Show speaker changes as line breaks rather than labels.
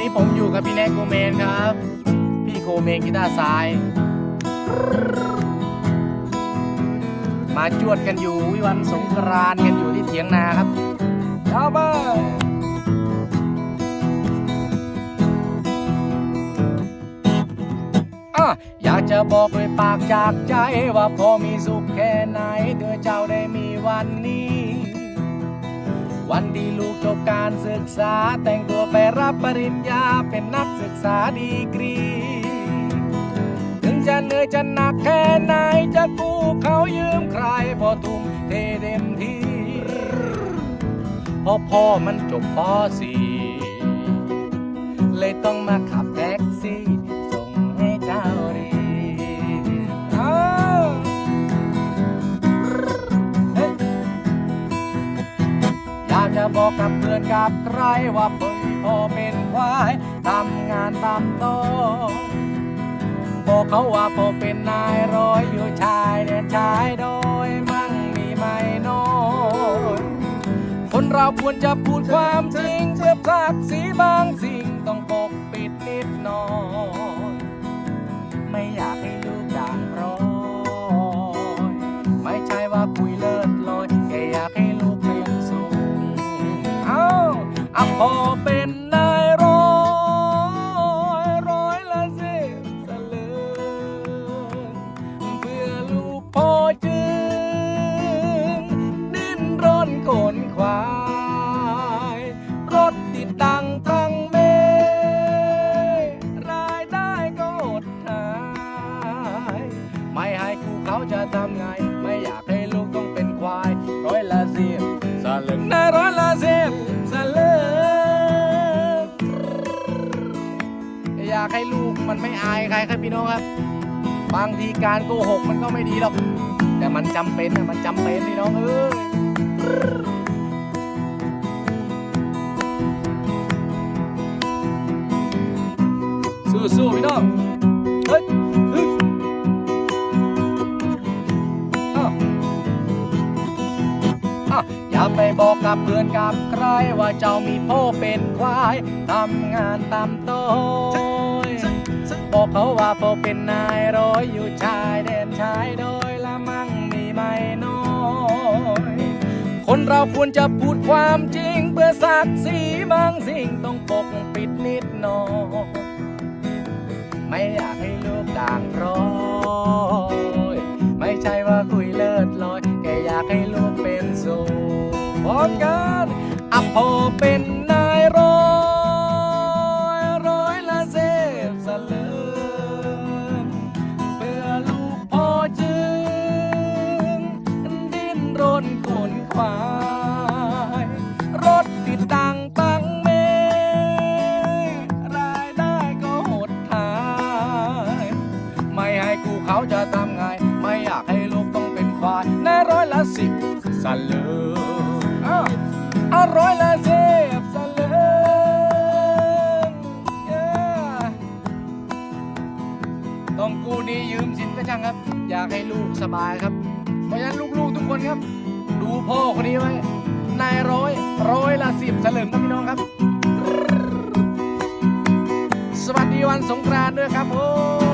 นี้ผมอยู่กับพี่แน็กโกเมนครับ พี่โกเมนกีตาร์ซ้าย มาจวดกันอยู่วิวันสงกรานกันอยู่ที่เถียงนาครับเอาไปอะอยากจะบอกด้วยปากจากใจว่าพอมีสุขแค่ไหนเธอเจ้าได้มีวันนี้ วันที่ลูกจ การศึกษา แต่งตัวไปรับปริญญาเป็นนักศึกษาดีกรี ถึงจะเหนื่อยจะหนักแค่ไหนจะกู้เขายืมใครพอทุ่มเทเต็มที่เพอพ่อมันจบป .4 เลยต้องมาขับแท็กซี่ จะบอกกับเพื่อนกับใครว่าเพิ่งพอเป็นควายทำงานตามโตะบอกเขาว่าพอเป็นนายร้อยอยู่ชายแดนชายโดยมั่งมีไม่น้อยคนเราควรจะพูดความจริงเพื่อศักดิ์ศรีบางสิ่งต้องปกปิดนิดหน่อย พอเป็นนายร้อยร้อยละสิบสลึงเพื่อลูกพอจึงดิ้นรนขนควาย รถติดดังทั้งเม รายได้ก็อดหาย ไม่ให้กูเขาจะทำไง ไม่อยากให้ลูกต้องเป็นควาย ร้อยละสิบสลึงนะร้อย อยากให้ลูกมันไม่อายใครครับพี่น้องครับ บางทีการโกหกมันก็ไม่ดีหรอก แต่มันจำเป็นนะมันจำเป็นพี่น้องเอ้ยสู้ๆพี่น้องเฮ้ยเฮ้ยอ้าวอ้าวอย่าไปบอกกับเพื่อนกับใครว่าเจ้ามีพ่อเป็นควายทำงานตามโต เขาว่าพ่อเป็นนายร้อยอยู่ชายแดนชายโดยละมั่งมีไม่น้อยคนเราควรจะพูดความจริงเพื่อศักดิ์ศรีบางสิ่งต้องปกปิดนิดหน่อยไม่อยากให้ลูกด่างพร้อยไม่ใช่ว่าคุยเลิศลอยแค่อยากให้ลูกเป็นสูงพร้อมกันอะพอเป็น จะทำไง ไม่อยากให้ลูกต้องเป็นควายในร้อยละสิบสลึงอ้าวอะร้อยละสิบสลึง Yeah ต้องกู้นี้ยืมสินก็ช่างครับ อยากให้ลูกสบายครับ เพราะฉะนั้นลูกๆทุกคนครับ ดูพ่อคนนี้ไว้นายร้อยร้อยละสิบสลึงครับพี่น้องครับ สวัสดีวันสงกรานต์ด้วยครับผม